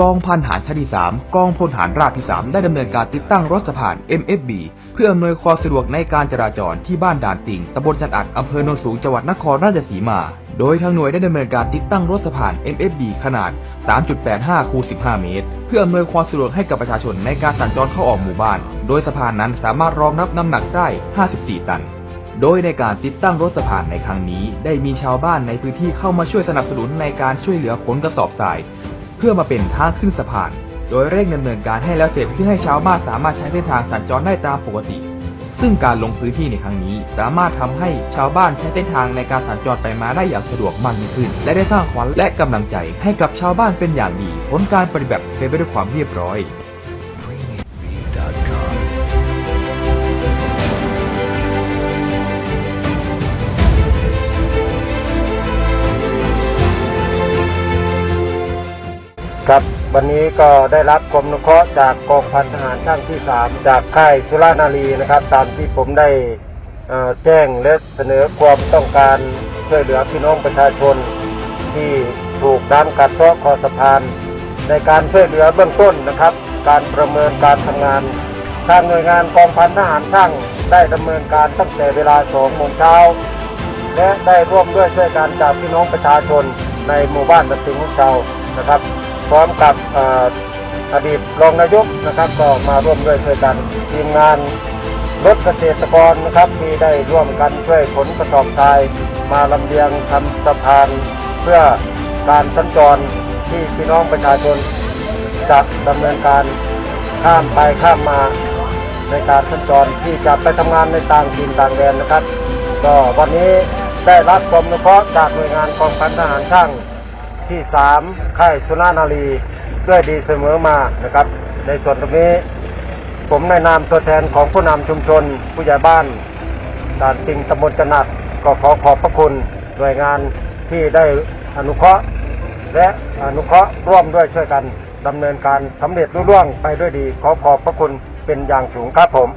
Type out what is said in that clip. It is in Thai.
กองพันฐานชาติที่ 3 กองพลฐานราบที่ 3 ได้ดำเนินการติดตั้งรถสะพาน MFB เพื่ออำนวยความสะดวกในการจราจรที่บ้านด่านติ่งตำบลจันอัดอำเภอโนนสูงจังหวัดนครราชสีมา โดยทางหน่วยได้ดำเนินการติดตั้งรถสะพาน MFB ขนาด 3.85 คูณ15 เมตร เพื่ออำนวยความสะดวกให้กับประชาชนในการสัญจรเข้าออกหมู่บ้าน โดยสะพานนั้นสามารถรองรับน้ำหนักได้ 54 ตันโดยในการติดตั้งรถสะพานในครั้งนี้ ได้มีชาวบ้านในพื้นที่เข้ามาช่วยสนับสนุนในการช่วยเหลือขนกระสอบทราย พื่อมาเป็นทางขึ้นสะพาน โดยเร่งดำเนินการให้แล้วเสร็จเพื่อให้ชาวบ้านสามารถใช้เส้นทางสัญจรได้ตามปกติ ซึ่งการลงพื้นที่ในครั้งนี้ สามารถทำให้ชาวบ้านใช้เส้นทางในการสัญจรไปมาได้อย่างสะดวกมากยิ่งขึ้น และได้สร้างขวัญและกำลังใจให้กับชาวบ้านเป็นอย่างดี ผลการปฏิบัติเป็นไปด้วยความเรียบร้อย ครับ วันนี้ก็ได้รับความนุเคราะห์จากกองพันทหารช่างที่ 3 จากค่ายสุรานารีนะครับ ตามที่ผมได้แจ้งและเสนอความต้องการช่วยเหลือพี่น้องประชาชน ที่ถูกน้ำกัดเซาะคอสะพาน ในการช่วยเหลือเบื้องต้นนะครับ การประเมินการทำงานทางหน่วยงานกองพันทหารช่างได้ดำเนินการตั้งแต่เวลา2โมงเช้าและได้ร่วมด้วยช่วยกันจากพี่น้องประชาชนในหมู่บ้านตะสิงของเรานะครับ พร้อมกับอออดีตรองนายกนะครับ ก็มาร่วมด้วยช่วยกันทีมงานรถเกษตรกรนะครับที่ได้ร่วมกันช่วยขนกระสอบทราย มาลำเลียงทำสะพานเพื่อการสัญจรที่พี่น้องประชาชนจะดำเนินการข้ามไปข้ามมาในการสัญจรที่จะไปทำงานในต่างถิ่นต่างแดนนะครับ ก็วันนี้ได้รับความอนุเคราะห์จากหน่วยงานกองพันทหารช่าง ที่สามค่ายสุนานารีด้วยดีเสมอมานะครับ ในส่วนตรงนี้ ผมในนามตัวแทนของผู้นำชุมชน ผู้ใหญ่บ้านด่านติงตำบลจนัดก็ขอขอบพระคุณหน่วยงานที่ได้อนุเคราะห์ และอนุเคราะห์ร่วมด้วยช่วยกันดำเนินการสำเร็จรุ่ร่วงไปด้วยดี ขอขอบพระคุณเป็นอย่างสูงครับผม